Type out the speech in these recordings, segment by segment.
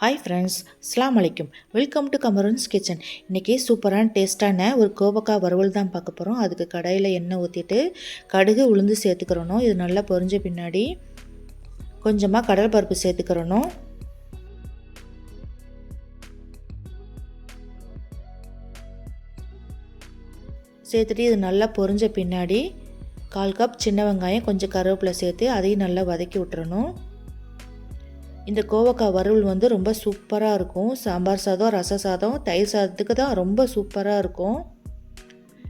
Hi friends ஸ்லாம் அலைக்கும் welcome to Kamarun's kitchen இன்றைக்கி சூப்பரான டேஸ்ட்டான ஒரு கோவக்காய் வறுவல் தான் பார்க்க போகிறோம் அதுக்கு கடையில் எண்ணெய் ஊற்றிட்டு கடுகு உளுந்து சேர்த்துக்கிறணும். இது நல்லா பொரிஞ்ச பின்னாடி கொஞ்சமாக கடல் பருப்பு சேர்த்துக்கிறணும். சேர்த்துட்டு இது நல்லா பொரிஞ்ச பின்னாடி கால் கப் சின்ன வெங்காயம் கொஞ்சம் கருவேப்பிலை சேர்த்து அதையும் நல்லா வதக்கி விட்டுறணும். இந்த கோவக்காய் வறுவல் வந்து ரொம்ப சூப்பராக இருக்கும். சாம்பார் சாதம் ரச சாதம் தயிர் சாதத்துக்கு தான் ரொம்ப சூப்பராக இருக்கும்.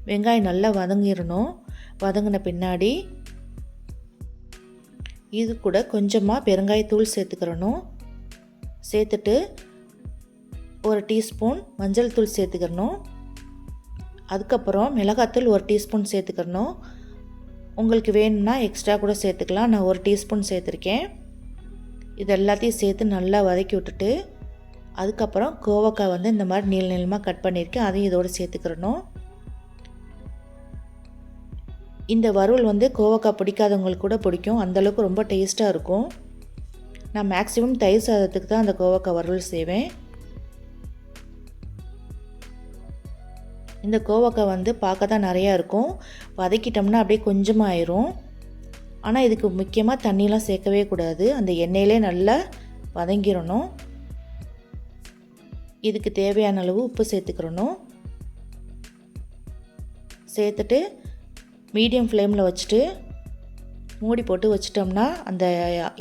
வெங்காயம் நல்லா வதங்கிடணும் வதங்கின பின்னாடி இது கூட கொஞ்சமாக பெருங்காயத்தூள் சேர்த்துக்கிறணும். சேர்த்துட்டு ஒரு டீஸ்பூன் மஞ்சள் தூள் சேர்த்துக்கிறணும். அதுக்கப்புறம் மிளகாத்தூள் ஒரு டீஸ்பூன் சேர்த்துக்கிறணும். உங்களுக்கு வேணும்னா எக்ஸ்ட்ரா கூட சேர்த்துக்கலாம். நான் ஒரு டீஸ்பூன் சேர்த்துருக்கேன். இது எல்லாத்தையும் சேர்த்து நல்லா வதக்கி விட்டுட்டு அதுக்கப்புறம் கோவக்காய் வந்து இந்த மாதிரி நீள நீளமாக கட் பண்ணியிருக்கேன். அதையும் இதோடு சேர்த்துக்கிறணும். இந்த வறுவல் வந்து கோவக்காய் பிடிக்காதவங்களுக்கு கூட பிடிக்கும். அந்தளவுக்கு ரொம்ப டேஸ்ட்டாக இருக்கும். நான் மேக்ஸிமம் தயிர் சாதத்துக்கு தான் அந்த கோவக்காய் வறுவல் செய்வேன். இந்த கோவக்காய் வந்து பார்க்க தான் நிறையா இருக்கும். வதக்கிட்டோம்னா அப்படியே கொஞ்சமாக ஆயிரும் ஆனால் இதுக்கு முக்கியமாக தண்ணிலாம் சேர்க்கவே கூடாது. அந்த எண்ணெயிலே நல்லா வதங்கிடணும் இதுக்கு தேவையான அளவு உப்பு சேர்த்துக்கிறணும். சேர்த்துட்டு மீடியம் ஃப்ளேமில் வச்சுட்டு மூடி போட்டு வச்சிட்டோம்னா அந்த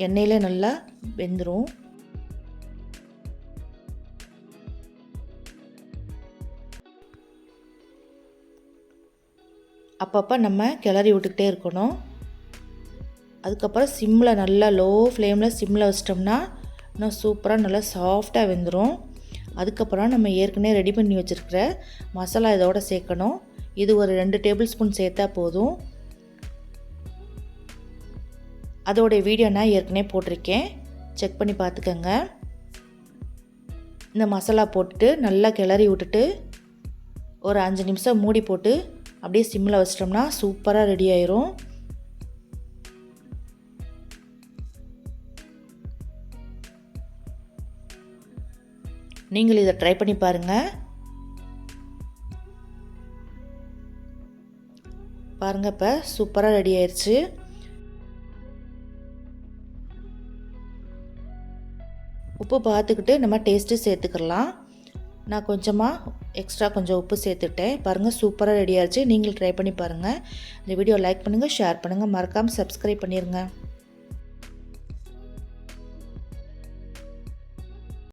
எண்ணெயில் நல்லா வெந்துடும் அப்பப்போ நம்ம கிளறி விட்டுக்கிட்டே இருக்கணும். அதுக்கப்புறம் சிம்மில் நல்லா லோ ஃப்ளேமில் சிம்மில் வச்சிட்டோம்னா இன்னும் சூப்பராக நல்லா சாஃப்டாக வெந்துடும் அதுக்கப்புறம் நம்ம ஏற்கனவே ரெடி பண்ணி வச்சுருக்கிற மசாலா இதோட சேர்க்கணும். இது ஒரு ரெண்டு டேபிள் ஸ்பூன் சேர்த்தா போதும். அதோடைய வீடியோ நான் ஏற்கனவே போட்டிருக்கேன். செக் பண்ணி பார்த்துக்கோங்க. இந்த மசாலா போட்டுட்டு நல்லா கிளறி விட்டுட்டு ஒரு அஞ்சு நிமிஷம் மூடி போட்டு அப்படியே சிம்மில் வச்சிட்டோம்னா சூப்பராக ரெடி ஆயிரும். நீங்கள் இதை ட்ரை பண்ணி பாருங்கள் பாருங்கள் இப்போ சூப்பராக ரெடி ஆயிடுச்சு உப்பு பார்த்துக்கிட்டு நம்ம டேஸ்ட்டு சேர்த்துக்கலாம். நான் கொஞ்சமாக எக்ஸ்ட்ரா கொஞ்சம் உப்பு சேர்த்துட்டேன். பாருங்கள் சூப்பராக ரெடி ஆயிடுச்சு நீங்களும் ட்ரை பண்ணி பாருங்கள் இந்த வீடியோ லைக் பண்ணுங்கள் ஷேர் பண்ணுங்கள் மறக்காமல் சப்ஸ்கிரைப் பண்ணிடுங்க